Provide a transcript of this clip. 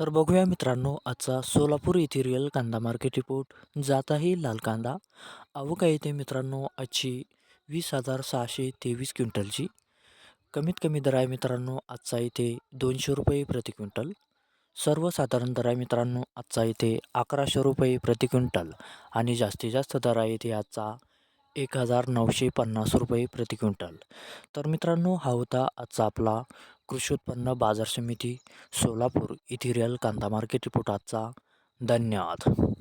तर बघूया मित्रांनो आजचा सोलापूर येथे रिअल कांदा मार्केट रिपोर्ट. जात आहे लाल कांदा. आवका येथे मित्रांनो आजची वीस हजार सहाशे तेवीस क्विंटलची. कमीत कमी दर आहे मित्रांनो आजचा इथे दोनशे रुपये प्रति क्विंटल. सर्वसाधारण दर आहे मित्रांनो आजचा इथे अकराशे रुपये प्रति क्विंटल. आणि जास्तीत जास्त दर आहे इथे आजचा एक हजार नऊशे पन्नास रुपये प्रति क्विंटल. तर मित्रांनो हा होता आजचा आपला कृषी उत्पन्न बाजार समिती सोलापूर इथे रेल कांदा मार्केट रिपोर्ट आजचा धन्यवाद.